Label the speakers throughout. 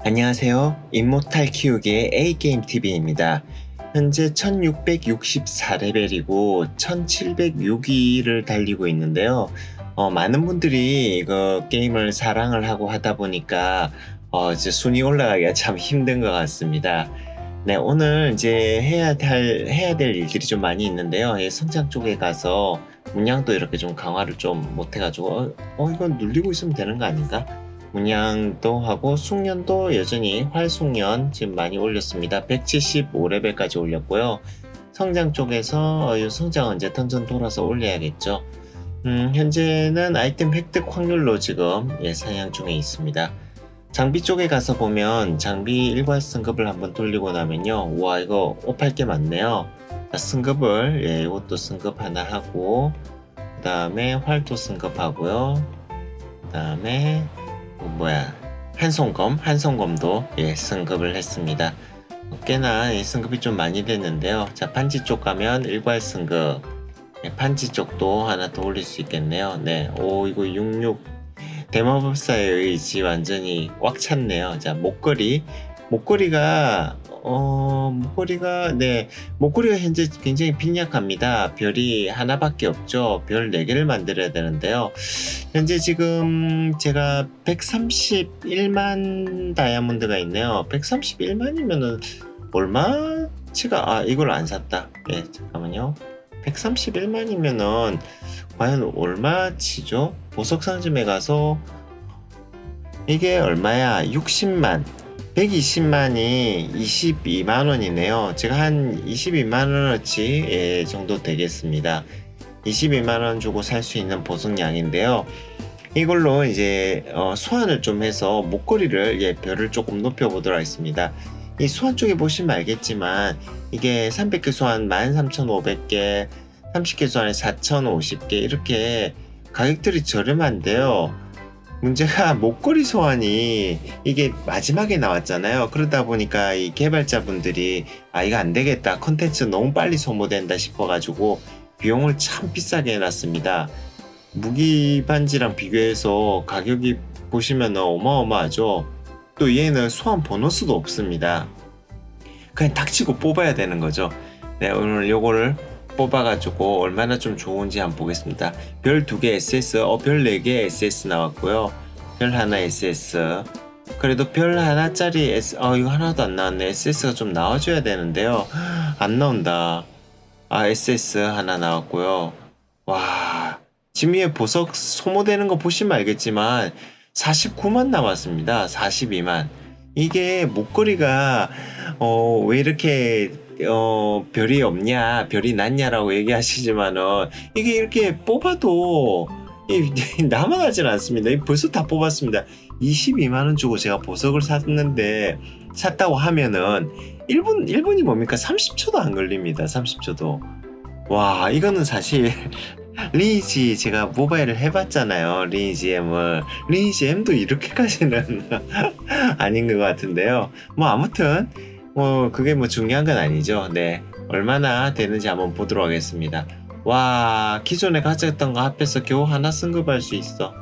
Speaker 1: 안녕하세요. 임모탈 키우기의 A게임TV입니다. 현재 1664레벨이고 1706위를 달리고 있는데요. 어, 많은 분들이 이거 게임을 사랑을 하고 하다 보니까 어, 이제 순위 올라가기가 참 힘든 것 같습니다. 네, 오늘 이제 해야 될, 해야 될 일들이 좀 많이 있는데요. 예, 성장 쪽에 가서 문양도 이렇게 좀 강화를 좀 못해가지고, 어, 어, 이건 눌리고 있으면 되는 거 아닌가? 문양도 하고 숙련도 여전히 활숙련 지금 많이 올렸습니다. 175레벨까지 올렸고요. 성장 쪽에서 어, 이 성장 언제 던전 돌아서 올려야겠죠. 음, 현재는 아이템 획득 확률로 지금 예, 사냥 중에 있습니다. 장비 쪽에 가서 보면 장비 일괄 승급을 한번 돌리고 나면요. 와 이거 옷팔 게 많네요. 자, 승급을 예, 이것도 승급 하나 하고 그 다음에 활도 승급하고요. 그 다음에 어, 뭐야 한송검 한송검도 예 승급을 했습니다. 어, 꽤나 예, 승급이 좀 많이 됐는데요. 자 판지 쪽 가면 일괄 승급 예, 판지 쪽도 하나 더 올릴 수 있겠네요. 네, 오 이거 66 대마법사의 의지 완전히 꽉 찼네요. 자 목걸이 목걸이가 어 목걸이가 네 목걸이가 현재 굉장히 빈약합니다. 별이 하나밖에 없죠. 별 4개를 만들어야 되는데요. 현재 지금 제가 131만 다이아몬드가 있네요. 131만이면은 얼마치가 아 이걸 안 샀다. 예 잠깐만요. 131만이면은 과연 얼마치죠? 보석 상점에 가서 이게 얼마야? 60만. 120만이 22만 원이네요. 제가 한 22만 원어치 예, 정도 되겠습니다. 22만 원 주고 살 수 있는 보석량인데요. 이걸로 이제 어, 소환을 좀 해서 목걸이를 예, 별을 조금 높여 보도록 하겠습니다. 이 소환 쪽에 보시면 알겠지만 이게 300개 소환 13,500개, 30개 소환에 4,050개 이렇게 가격들이 저렴한데요. 문제가 목걸이 소환이 이게 마지막에 나왔잖아요. 그러다 보니까 이 개발자분들이 아 이거 안 되겠다. 컨텐츠 너무 빨리 소모된다 싶어가지고 비용을 참 비싸게 해놨습니다. 무기 반지랑 비교해서 가격이 보시면 어마어마하죠. 또 얘는 소환 보너스도 없습니다. 그냥 닥치고 뽑아야 되는 거죠. 네, 오늘 요거를 뽑아가지고 얼마나 좀 좋은지 한번 보겠습니다. 별두개 SS, 어, 별네개 SS 나왔고요. 별 하나 SS. 그래도 별 하나짜리 S, 어, 이거 하나도 안 나왔네. SS가 좀 나와줘야 되는데요. 안 나온다. 아, SS 하나 나왔고요. 와, 위에 보석 소모되는 거 보시면 알겠지만, 49만 남았습니다. 42만. 이게 목걸이가 어, 왜 이렇게 어, 별이 없냐, 별이 낮냐라고 얘기하시지만은 이게 이렇게 뽑아도 이, 남아나질 않습니다. 이 벌써 다 뽑았습니다. 22만 원 주고 제가 보석을 샀는데 샀다고 하면은 1분 1분이 뭡니까? 30초도 안 걸립니다. 30초도. 와, 이거는 사실 리니지 제가 모바일을 해봤잖아요. 리니지 M을. 리니지 M도 이렇게까지는 아닌 것 같은데요. 뭐 아무튼 뭐 그게 뭐 중요한 건 아니죠. 네. 얼마나 되는지 한번 보도록 하겠습니다. 와 기존에 가졌던 거 합해서 겨우 하나 승급할 수 있어.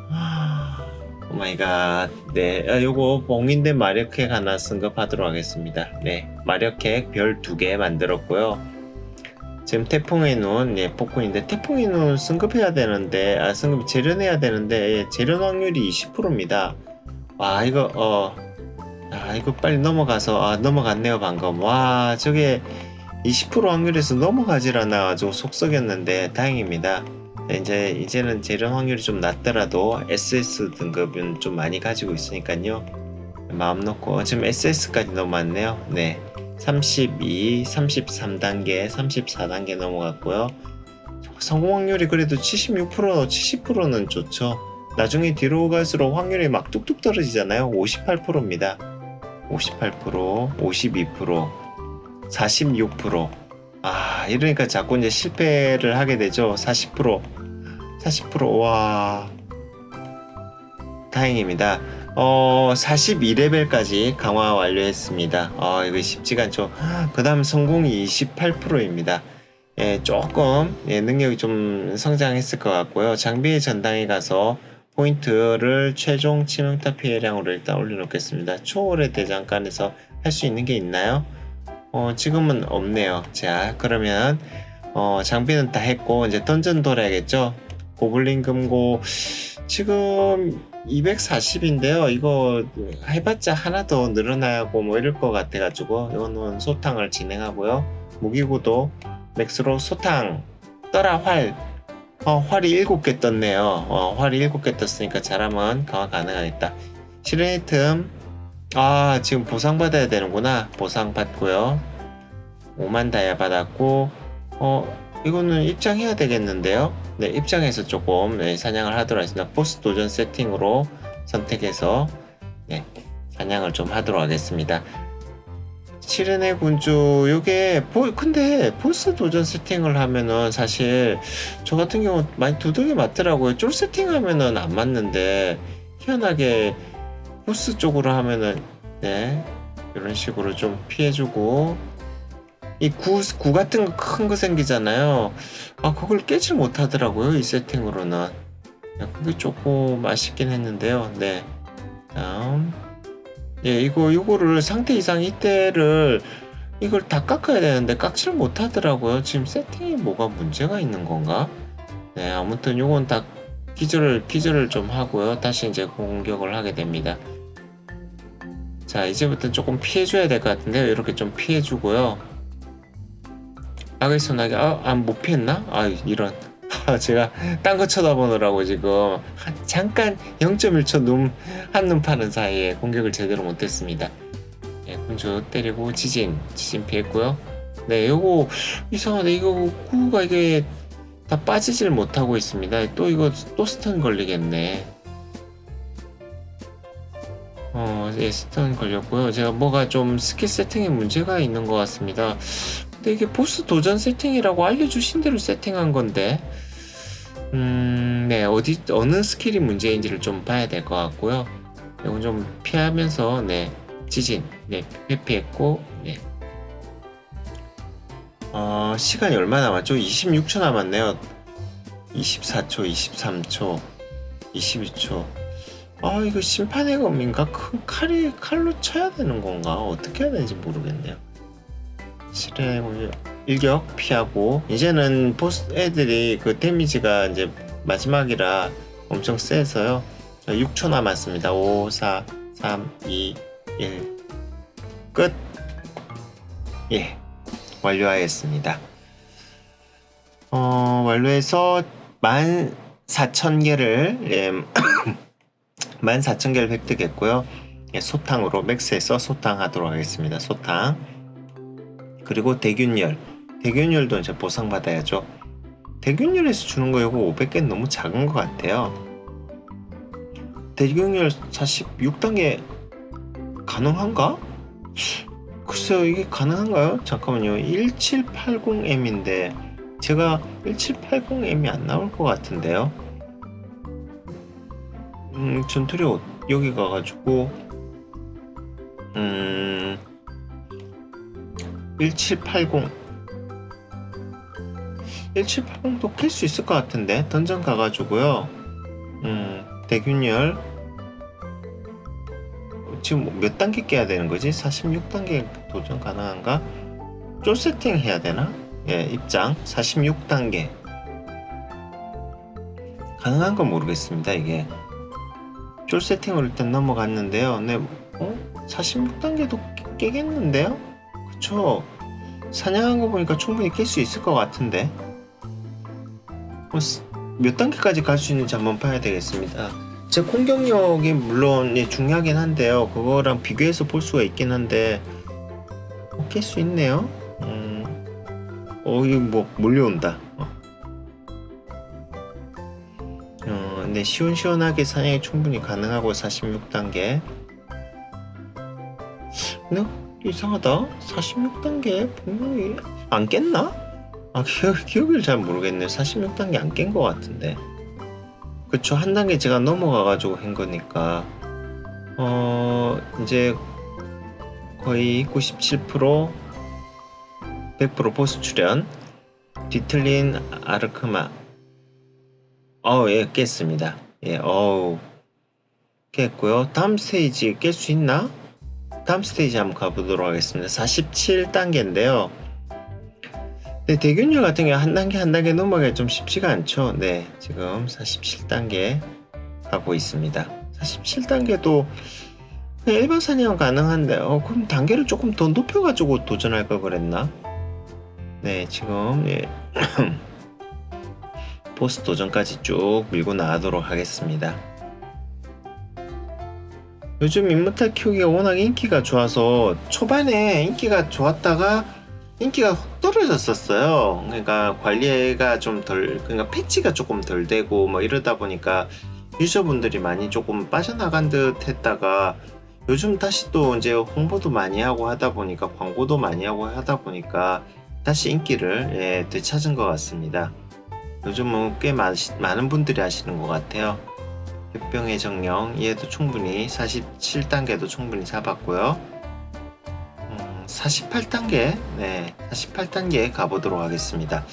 Speaker 1: 오 마이 갓. 네. 아, 요거 봉인된 마력핵 하나 승급하도록 하겠습니다. 네. 마력핵 별 두 개 만들었고요. 지금 태풍의 눈, 예, 폭군인데 태풍의 눈 승급해야 되는데, 아, 승급 재련해야 되는데, 예, 재련 확률이 20%입니다. 와, 이거, 어, 아, 이거 빨리 넘어가서, 아, 넘어갔네요, 방금. 와, 저게 20% 확률에서 넘어가질 않아가지고 속 썩였는데, 다행입니다. 네, 이제, 이제는 재련 확률이 좀 낮더라도 SS 등급은 좀 많이 가지고 있으니까요. 마음 놓고, 지금 SS까지 넘어왔네요. 네. 32, 33단계, 34단계 넘어갔고요. 성공 확률이 그래도 76%, 70%는 좋죠. 나중에 뒤로 갈수록 확률이 막 뚝뚝 떨어지잖아요. 58%입니다. 58%, 52%, 46%. 아, 이러니까 자꾸 이제 실패를 하게 되죠. 40%, 40%, 와. 다행입니다. 어, 42레벨까지 강화 완료했습니다. 어, 이거 쉽지가 않죠. 그 다음 성공이 28%입니다. 예, 조금, 예, 능력이 좀 성장했을 것 같고요. 장비의 전당에 가서 포인트를 최종 치명타 피해량으로 일단 올려놓겠습니다. 초월의 대장간에서 할 수 있는 게 있나요? 어, 지금은 없네요. 자, 그러면 어, 장비는 다 했고 이제 던전 돌아야겠죠? 고블린 금고 지금 240인데요. 이거 해봤자 하나 더 늘어나고 뭐 이럴 것 같아가지고 이거는 소탕을 진행하고요. 무기고도 맥스로 소탕 떠라 활 어, 활이 7개 떴네요. 어, 활이 7개 떴으니까 잘하면 강화 가능하겠다. 실현의 틈. 아, 지금 보상 받아야 되는구나. 보상 받고요. 5만 다이아 받았고, 어, 이거는 입장해야 되겠는데요. 네, 입장해서 조금 네, 사냥을 하도록 하겠습니다. 보스 도전 세팅으로 선택해서 네, 사냥을 좀 하도록 하겠습니다. 실현의 군주 요게 보 근데 보스 도전 세팅을 하면은 사실 저 같은 경우 많이 두들겨 맞더라고요. 쫄 세팅하면은 안 맞는데 희한하게 보스 쪽으로 하면은 네 이런 식으로 좀 피해주고. 이구 구 같은 거 큰 거 생기잖아요. 아 그걸 깨질 못하더라고요 이 세팅으로는. 야, 그게 조금 아쉽긴 했는데요. 네 다음 예, 이거 이거를 상태 이상 이때를 이걸 다 깎아야 되는데 깎지를 못하더라고요. 지금 세팅이 뭐가 문제가 있는 건가? 네, 아무튼 요건 다 기절을 기절을 좀 하고요. 다시 이제 공격을 하게 됩니다. 자, 이제부터 조금 피해줘야 될 것 같은데요. 이렇게 좀 피해주고요. 악의 소나기, 아, 아, 못 피했나? 아, 이런. 아, 제가 딴 거 쳐다보느라고 지금 한- 잠깐 0.1초 눈 한눈 파는 사이에 공격을 제대로 못했습니다. 예, 군주 때리고 지진, 지진 피했고요. 네, 요거 이상하네. 이거 구가 이게 다 빠지질 못하고 있습니다. 또 이거 또 스턴 걸리겠네. 어, 예, 스턴 걸렸고요. 제가 뭐가 좀 스킬 세팅에 문제가 있는 것 같습니다. 근데 이게 보스 도전 세팅이라고 알려주신 대로 세팅한 건데, 음, 네, 어디, 어느 스킬이 문제인지를 좀 봐야 될 것 같고요. 이건 좀 피하면서, 네, 지진, 네, 회피했고, 네. 어, 시간이 얼마 남았죠? 26초 남았네요. 24초, 23초, 22초. 아, 이거 심판의 검인가? 큰 칼이, 칼로 쳐야 되는 건가? 어떻게 해야 되는지 모르겠네요. 실행, 일격 피하고 이제는 보스 애들이 그 데미지가 이제 마지막이라 엄청 세서요. 6초 남았습니다. 5 4 3 2 1 끝! 예 완료하였습니다. 어 완료해서 14,000개를 예, 14,000개를 획득했고요. 예, 소탕으로 맥스해서 소탕하도록 하겠습니다. 소탕. 그리고 대균열 대균열도 이제 보상받아야죠. 대균열에서 주는 거 이거 500개 너무 작은 것 같아요. 대균열 46단계 가능한가? 글쎄요 이게 가능한가요? 잠깐만요. 1780M인데 제가 1780M이 안 나올 것 같은데요. 음 전투력 여기 가가지고 음 1780 1780도 캘수 있을 것 같은데 던전 가가지고요 음 대균열 지금 몇 단계 깨야 되는 거지? 46단계 도전 가능한가? 쫄 세팅 해야 되나? 예 입장 46단계 가능한 건 모르겠습니다 이게 쫄 세팅으로 일단 넘어갔는데요 네 어? 46단계도 깨겠는데요? 그쵸 사냥한 거 보니까 충분히 깰 수 있을 것 같은데 뭐, 스- 몇 단계까지 갈 수 있는지 한번 봐야 되겠습니다 제 공격력이 물론 예, 중요하긴 한데요 그거랑 비교해서 볼 수가 있긴 한데 어, 깰수 있네요 음, 어 이거 뭐 몰려온다 어. 어, 네 시원시원하게 사냥이 충분히 가능하고 46단계 근데 이상하다. 46단계 분명히 안 깼나? 아 기억, 기억을 잘 모르겠네요. 46단계 안 깬 것 같은데. 그쵸 한 단계 제가 넘어가가지고 한 거니까 어 이제 거의 97% 100% 보스 출연 뒤틀린 아르크마 어예 깼습니다 예, 어우. 깼고요. 다음 스테이지 깰 수 있나? 다음 스테이지 한번 가보도록 하겠습니다. 47단계인데요. 네, 대균열 같은 경우 한 단계 한 단계 넘어가기 좀 쉽지가 않죠. 네, 지금 47단계 가고 있습니다. 47단계도 일반 사냥 가능한데, 어, 그럼 단계를 조금 더 높여가지고 도전할 걸 그랬나? 네, 지금, 예. 보스 도전까지 쭉 밀고 나가도록 하겠습니다. 요즘 인모탈 키우기가 워낙 인기가 좋아서 초반에 인기가 좋았다가 인기가 훅 떨어졌었어요. 그러니까 관리가 좀 덜, 그러니까 패치가 조금 덜 되고 뭐 이러다 보니까 유저분들이 많이 조금 빠져나간 듯 했다가 요즘 다시 또 이제 홍보도 많이 하고 하다 보니까 광고도 많이 하고 하다 보니까 다시 인기를 예, 되찾은 것 같습니다. 요즘은 꽤 많, 많은 분들이 하시는 것 같아요. 햇병의 정령 얘도 충분히 47단계도 충분히 잡았고요. 음, 48단계 네 48단계 가보도록 하겠습니다.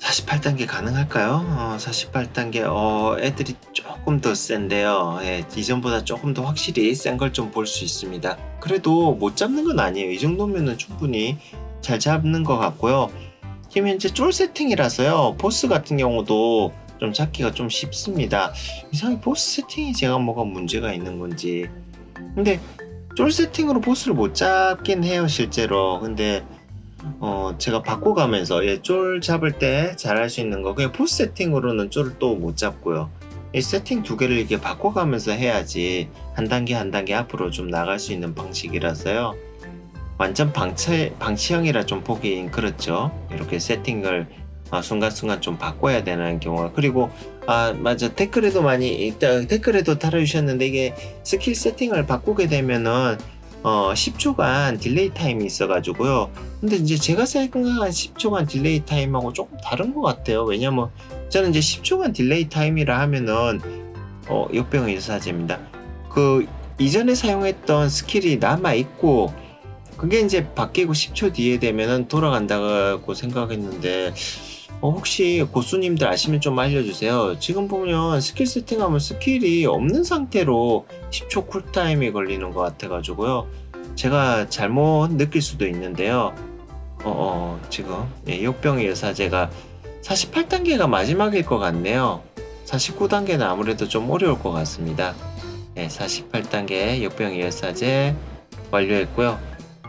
Speaker 1: 48단계 가능할까요? 어, 48단계 어, 애들이 조금 더 센데요. 예, 이전보다 조금 더 확실히 센 걸 좀 볼 수 있습니다. 그래도 못 잡는 건 아니에요. 이 정도면은 충분히 잘 잡는 것 같고요. 지금 현재 쫄 세팅이라서요. 보스 같은 경우도 좀 잡기가 좀 쉽습니다. 이상하게 보스 세팅이 제가 뭐가 문제가 있는 건지. 근데 쫄 세팅으로 보스를 못 잡긴 해요, 실제로. 근데 어, 제가 바꿔가면서 예, 쫄 잡을 때 잘할 수 있는 거 그냥 보스 세팅으로는 쫄을 또 못 잡고요. 이 세팅 두 개를 이렇게 바꿔가면서 해야지 한 단계 한 단계 앞으로 좀 나갈 수 있는 방식이라서요. 완전 방치, 방치형이라 좀 보긴 그렇죠. 이렇게 세팅을 아, 순간순간 좀 바꿔야 되는 경우가 그리고 아 맞아. 댓글에도 많이 댓글에도 달아주셨는데 이게 스킬 세팅을 바꾸게 되면은 어 10초간 딜레이 타임이 있어가지고요. 근데 이제 제가 생각한 10초간 딜레이 타임하고 조금 다른 것 같아요. 왜냐면 저는 이제 10초간 딜레이 타임이라 하면은 어 역병의 유사제입니다. 그 이전에 사용했던 스킬이 남아 있고 그게 이제 바뀌고 10초 뒤에 되면은 돌아간다고 생각했는데 어, 혹시 고수님들 아시면 좀 알려주세요. 지금 보면 스킬 세팅하면 스킬이 없는 상태로 10초 쿨타임이 걸리는 것 같아가지고요. 제가 잘못 느낄 수도 있는데요. 어, 어 지금 예, 역병의 여사제가 48단계가 마지막일 것 같네요. 49단계는 아무래도 좀 어려울 것 같습니다. 네, 48단계 역병의 여사제 완료했고요.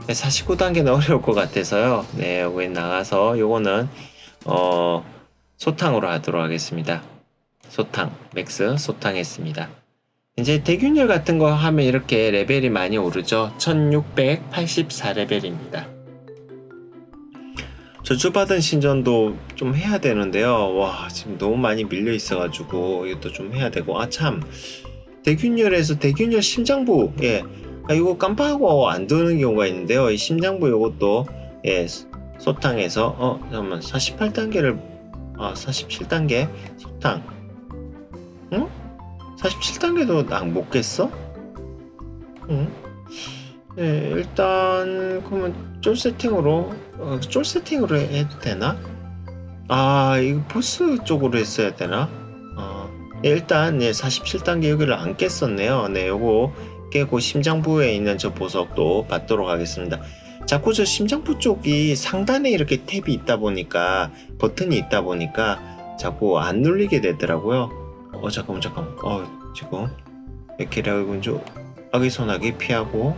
Speaker 1: 네, 49단계는 어려울 것 같아서요. 네, 여기 나가서 요거는 어, 소탕으로 하도록 하겠습니다. 소탕, 맥스 소탕 했습니다. 이제 대균열 같은 거 하면 이렇게 레벨이 많이 오르죠. 1684레벨입니다. 저주받은 신전도 좀 해야 되는데요. 와, 지금 너무 많이 밀려 있어가지고 이것도 좀 해야 되고. 아, 참. 대균열에서 대균열 심장부, 예. 아, 이거 깜빡하고 안 도는 경우가 있는데요. 이 심장부 이것도, 예, 소탕에서 어 잠깐만 48단계를 아 47단계 소탕 응? 47단계도 안못 깼어? 응? 네 일단 그러면 쫄 세팅으로 어, 쫄 세팅으로 해도 되나? 아 이거 보스 쪽으로 했어야 되나? 어, 예, 일단 예, 47단계 여기를 안 깼었네요 네 요거 깨고 심장 부에 있는 저 보석도 받도록 하겠습니다 자꾸 저 심장부 쪽이 상단에 이렇게 탭이 있다 보니까 버튼이 있다 보니까 자꾸 안 눌리게 되더라고요. 어 잠깐만 잠깐만. 어 지금 에케라의 군주 아기 소나기 피하고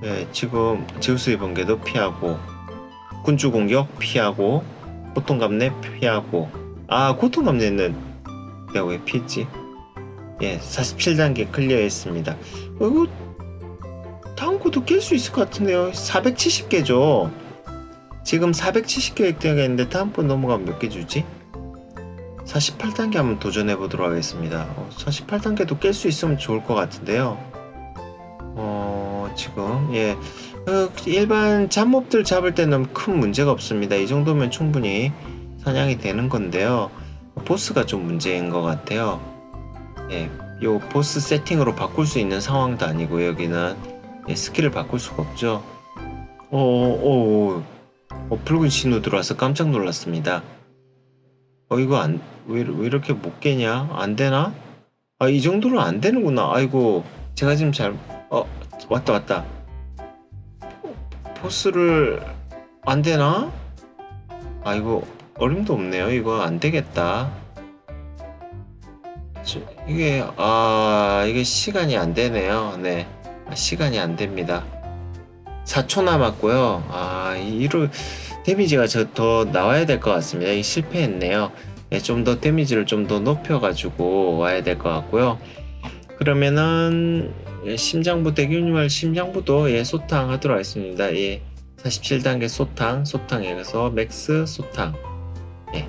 Speaker 1: 네 지금 제우스의 번개도 피하고 군주 공격 피하고 고통감내 피하고 아 고통감내는 내가 왜 피했지? 예 47단계 클리어했습니다. 어, 이거 다음 코도 깰 수 있을 것 같은데요. 470개죠. 지금 470개 획득했는데 다음 번 넘어가면 몇 개 주지? 48단계 한번 도전해 보도록 하겠습니다. 어, 48단계도 깰 수 있으면 좋을 것 같은데요. 어, 지금, 예. 어, 일반 잡몹들 잡을 때는 큰 문제가 없습니다. 이 정도면 충분히 사냥이 되는 건데요. 보스가 좀 문제인 것 같아요. 예. 요 보스 세팅으로 바꿀 수 있는 상황도 아니고 여기는 예, 스킬을 바꿀 수가 없죠. 어, 어, 어, 어, 붉은 신호 들어와서 깜짝 놀랐습니다. 어, 이거 안, 왜, 이렇게 못 깨냐? 안 되나? 아, 이 정도는 안 되는구나. 아이고, 제가 지금 잘, 어, 왔다, 왔다. 보스를, 안 되나? 아이고, 어림도 없네요. 이거 안 되겠다. 저- 이게, 아, 이게 시간이 안 되네요. 네. 아, 시간이 안 됩니다. 4초 남았고요. 아, 이- 이로, 데미지가 저 더 나와야 될 것 같습니다. 이 실패했네요. 예, 좀더 데미지를 좀 더 높여가지고 와야 될 것 같고요. 그러면은 예, 심장부 대균열 심장부도 예, 소탕 하도록 하겠습니다. 예, 47단계 소탕, 소탕에 가서 맥스 소탕. 예,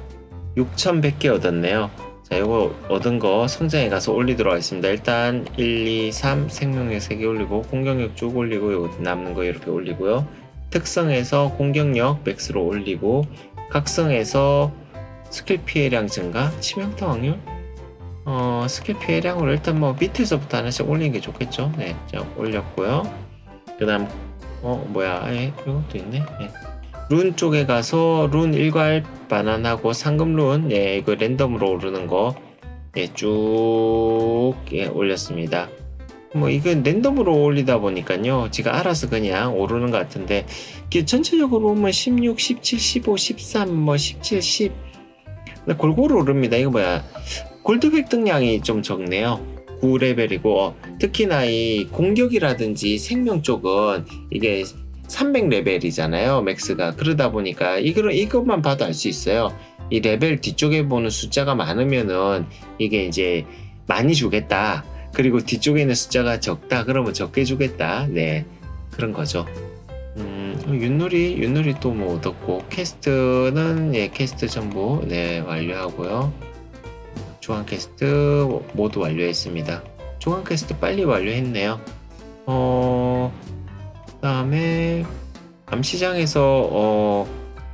Speaker 1: 6,100개 얻었네요. 자, 이거 얻은 거 성장에 가서 올리도록 하겠습니다. 일단 1, 2, 3 생명력 3개 올리고 공격력 쭉 올리고 이거 남는 거 이렇게 올리고요. 특성에서 공격력 맥스로 올리고 각성에서 스킬 피해량 증가, 치명타 확률, 어 스킬 피해량으로 일단 뭐 밑에서부터 하나씩 올리는 게 좋겠죠. 네, 자 올렸고요. 그 다음 어 뭐야, 예, 이것도 있네. 예. 룬 쪽에 가서 룬 일괄 반환하고 상금 룬, 예, 이거 랜덤으로 오르는 거, 예, 쭉 예, 올렸습니다. 뭐 이건 랜덤으로 올리다 보니까요, 제가 알아서 그냥 오르는 것 같은데 이게 전체적으로 보면 16, 17, 15, 13, 뭐 17, 10 근데 골고루 오릅니다. 이거 뭐야? 골드 획득량이 좀 적네요. 9레벨이고 어, 특히나 이 공격이라든지 생명 쪽은 이게 300레벨이잖아요. 맥스가 그러다 보니까 이거 이것만 봐도 알 수 있어요. 이 레벨 뒤쪽에 보는 숫자가 많으면은 이게 이제 많이 주겠다. 그리고 뒤쪽에 있는 숫자가 적다. 그러면 적게 주겠다. 네 그런 거죠. 음, 윷놀이, 윷놀이 또 뭐 얻었고, 캐스트는, 예, 캐스트 전부, 네, 완료하고요. 중앙 캐스트 모두 완료했습니다. 중앙 캐스트 빨리 완료했네요. 어, 그 다음에, 암시장에서, 어,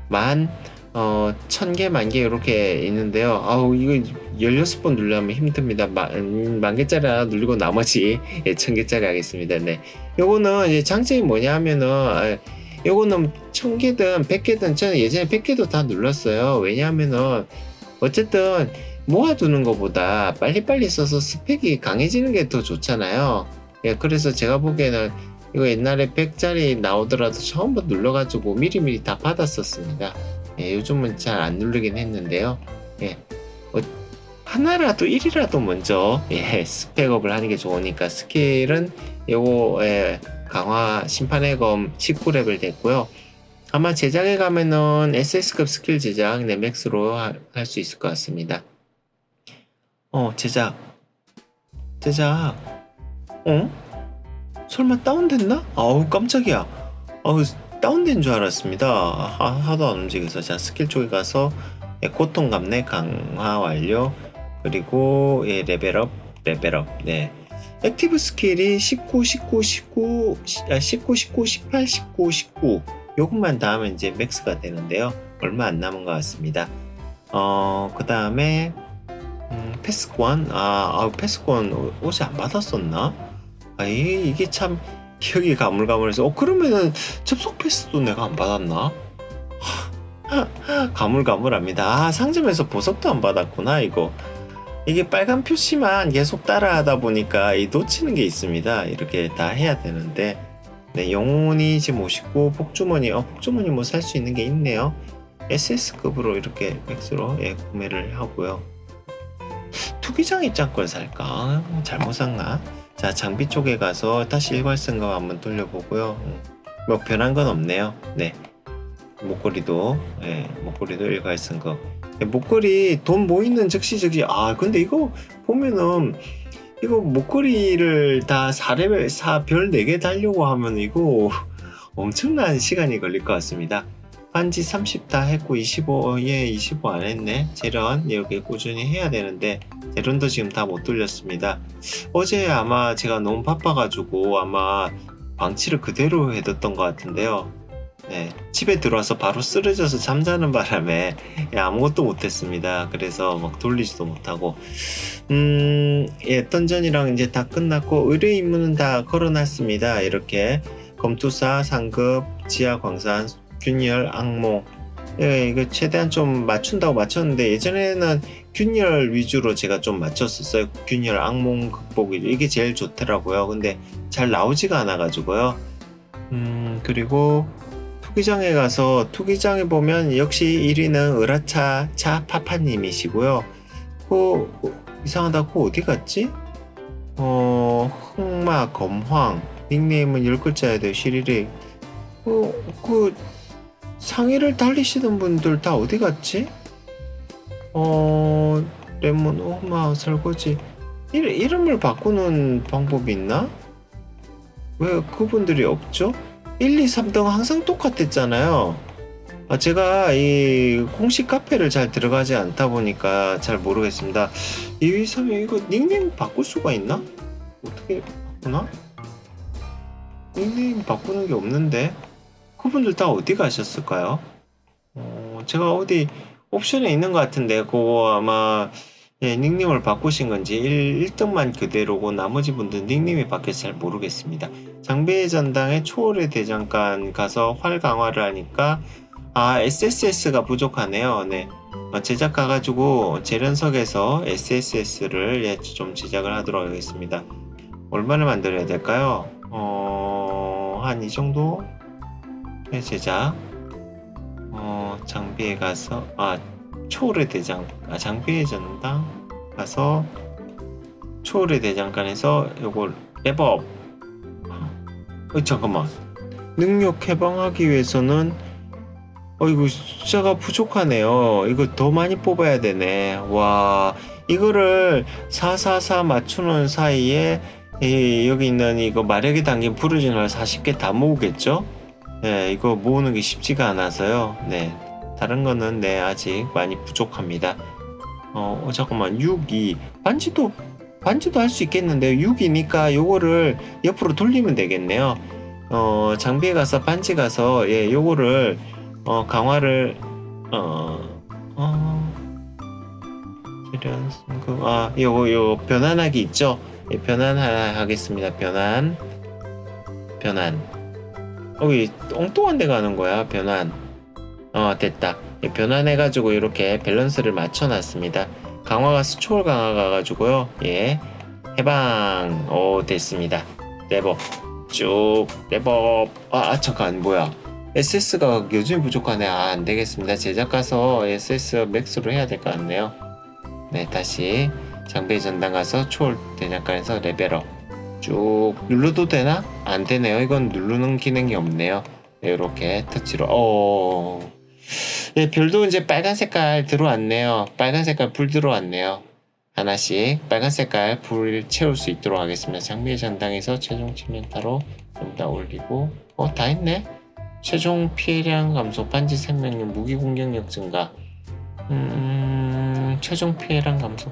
Speaker 1: 만, 어, 천 개, 만 개, 이렇게 있는데요. 아우, 이거 16번 누르면 힘듭니다. 만, 만 개짜리 하나 누르고 나머지, 예, 천 개짜리 하겠습니다. 네. 요거는 이제 장점이 뭐냐 하면은 아, 요거는 천 개든 백 개든 저는 예전에 백 개도 다 눌렀어요. 왜냐하면은 어쨌든 모아두는 것보다 빨리빨리 써서 스펙이 강해지는 게 더 좋잖아요. 예, 그래서 제가 보기에는 이거 옛날에 100짜리 나오더라도 처음부터 눌러가지고 미리미리 다 받았었습니다. 예, 요즘은 잘 안 누르긴 했는데요. 예, 어, 하나라도 1이라도 먼저 예, 스펙업을 하는 게 좋으니까 스킬은 요거 예, 강화 심판의 검 19레벨 됐고요. 아마 제작에 가면은 SS급 스킬 제작 네 맥스로 할 수 있을 것 같습니다. 어 제작 제작 어? 설마 다운됐나? 아우 깜짝이야. 아우 다운된 줄 알았습니다. 하, 하도 안 움직여서 자 스킬 쪽에 가서 예, 고통 감내 강화 완료 그리고 예, 레벨업 레벨업 네 액티브 스킬이 19, 19, 19, 아, 19, 19, 18, 19, 19 요것만 다 하면 이제 맥스가 되는데요. 얼마 안 남은 것 같습니다. 어, 그 다음에 음, 패스권 아, 아 패스권 옷이 안 받았었나? 아, 이게, 이게 참 기억이 가물가물해서 어 그러면은 접속 패스도 내가 안 받았나? 가물가물합니다. 아 상점에서 보석도 안 받았구나 이거. 이게 빨간 표시만 계속 따라하다 보니까 이 놓치는 게 있습니다. 이렇게 다 해야 되는데 네, 영혼이 지금 59 복주머니 어 복주머니 뭐 살 수 있는 게 있네요. SS급으로 이렇게 맥스로 예, 구매를 하고요. 투기장 입장 걸 살까? 아, 잘못 샀나? 자 장비 쪽에 가서 다시 일괄승강 한번 돌려보고요. 음, 뭐 변한 건 없네요. 네 목걸이도 예, 목걸이도 일괄승강. 예, 목걸이 돈 모이는 즉시 즉시 아 근데 이거 보면은 이거 목걸이를 다 4레벨 4별 4개 달려고 하면 이거 엄청난 시간이 걸릴 것 같습니다. 한지 30 다 했고 25, 예, 25 안 했네. 재련 여기 꾸준히 해야 되는데 재련도 지금 다 못 돌렸습니다. 어제 아마 제가 너무 바빠가지고 아마 방치를 그대로 해뒀던 것 같은데요. 네, 집에 들어와서 바로 쓰러져서 잠자는 바람에 예, 아무것도 못했습니다. 그래서 막 돌리지도 못하고 음, 예, 던전이랑 이제 다 끝났고 의뢰 임무는 다 걸어놨습니다. 이렇게 검투사, 상급, 지하 광산, 균열, 악몽. 예, 이거 최대한 좀 맞춘다고 맞췄는데 예전에는 균열 위주로 제가 좀 맞췄었어요. 균열 악몽 극복 위주 이게 제일 좋더라고요. 근데 잘 나오지가 않아가지고요. 음 그리고 투기장에 가서 투기장에 보면 역시 1위는 으라차 차 파파님이시고요. 그 이상하다 그 어디 갔지? 어 흑마 검황 닉네임은 10글자야 돼요 시리릭 어, 그 상의를 달리시는 분들 다 어디 갔지? 어 레몬 오마 설거지 이, 이름을 바꾸는 방법이 있나? 왜 그분들이 없죠? 1, 2, 3등 항상 똑같았잖아요. 아, 제가 이 공식 카페를 잘 들어가지 않다 보니까 잘 모르겠습니다. 2위, 3위 이거 닉네임 바꿀 수가 있나? 어떻게 바꾸나? 닉네임 바꾸는 게 없는데 그분들 다 어디 가셨을까요? 어, 제가 어디 옵션에 있는 것 같은데 그거 아마 예, 닉네임을 바꾸신 건지 1, 1등만 그대로고 나머지 분들 닉네임이 바뀌어서 잘 모르겠습니다. 장비의 전당에 초월의 대장간 가서 활 강화를 하니까 아 SSS가 부족하네요. 네. 어, 제작 가가지고 재련석에서 SSS를 예, 좀 제작을 하도록 하겠습니다. 얼마나 만들어야 될까요? 어, 한 이 정도? 네, 제작. 어, 장비에 가서, 아, 초월의 대장, 아, 장비의 전당 가서, 초월의 대장간에서 요걸 랩업. 어, 잠깐만. 능력 해방하기 위해서는, 어, 이거 숫자가 부족하네요. 이거 더 많이 뽑아야 되네. 와, 이거를 444 맞추는 사이에 이, 여기 있는 이거 마력이 담긴 푸르진을 40개 다 모으겠죠? 네, 이거 모으는 게 쉽지가 않아서요. 네. 다른 거는 네, 아직 많이 부족합니다. 어, 어, 잠깐만. 6, 2. 반지도, 반지도 할 수 있겠는데요. 6이니까 요거를 옆으로 돌리면 되겠네요. 어, 장비에 가서 반지 가서, 예, 요거를, 어, 강화를, 어, 어, 아, 요거, 요, 변환하기 있죠? 예, 변환하겠습니다. 변환. 변환. 여기 엉뚱한 데 가는 거야. 변환. 어, 됐다. 예, 변환해 가지고 이렇게 밸런스를 맞춰 놨습니다. 강화 가서 초월 강화 가 가지고요. 예. 해방. 오, 됐습니다. 레버. 쭉. 레버. 아, 아, 잠깐. 뭐야. SS가 요즘에 부족하네. 아, 안 되겠습니다. 제작 가서 SS 맥스로 해야 될 것 같네요. 네, 다시. 장비 전당 가서 초월 대장간에서 레벨업 쭉 눌러도 되나? 안 되네요. 이건 누르는 기능이 없네요. 네, 이렇게 터치로 어. 네, 별도 이제 빨간 색깔 들어왔네요. 빨간 색깔 불 들어왔네요. 하나씩 빨간 색깔 불을 채울 수 있도록 하겠습니다. 장비의 전당에서 최종 치명타로 좀더 올리고 어 다 했네. 최종 피해량 감소, 반지 생명력, 무기 공격력 증가. 음, 최종 피해량 감소.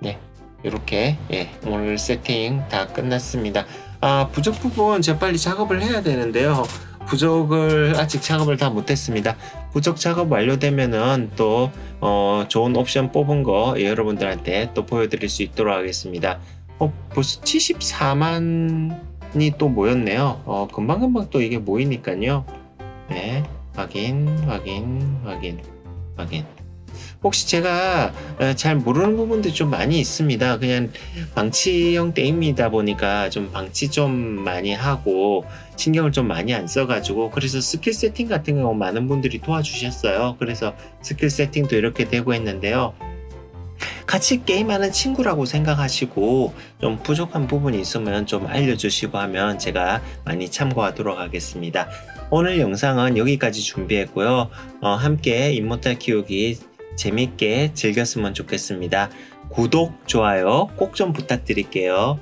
Speaker 1: 네, 이렇게 예, 오늘 세팅 다 끝났습니다. 아 부적 부분 제가 빨리 작업을 해야 되는데요. 부적을 아직 작업을 다 못했습니다. 부적 작업 완료되면은 또 어, 좋은 옵션 뽑은 거 예, 여러분들한테 또 보여드릴 수 있도록 하겠습니다. 어, 벌써 74만이 또 모였네요. 어, 금방금방 또 이게 모이니까요. 네, 확인, 확인, 확인, 확인. 혹시 제가 어, 잘 모르는 부분들이 좀 많이 있습니다. 그냥 방치형 게임이다 보니까 좀 방치 좀 많이 하고 신경을 좀 많이 안 써가지고 그래서 스킬 세팅 같은 경우 많은 분들이 도와주셨어요. 그래서 스킬 세팅도 이렇게 되고 했는데요. 같이 게임하는 친구라고 생각하시고 좀 부족한 부분이 있으면 좀 알려주시고 하면 제가 많이 참고하도록 하겠습니다. 오늘 영상은 여기까지 준비했고요. 어, 함께 인모탈 키우기 재밌게 즐겼으면 좋겠습니다. 구독, 좋아요 꼭 좀 부탁드릴게요.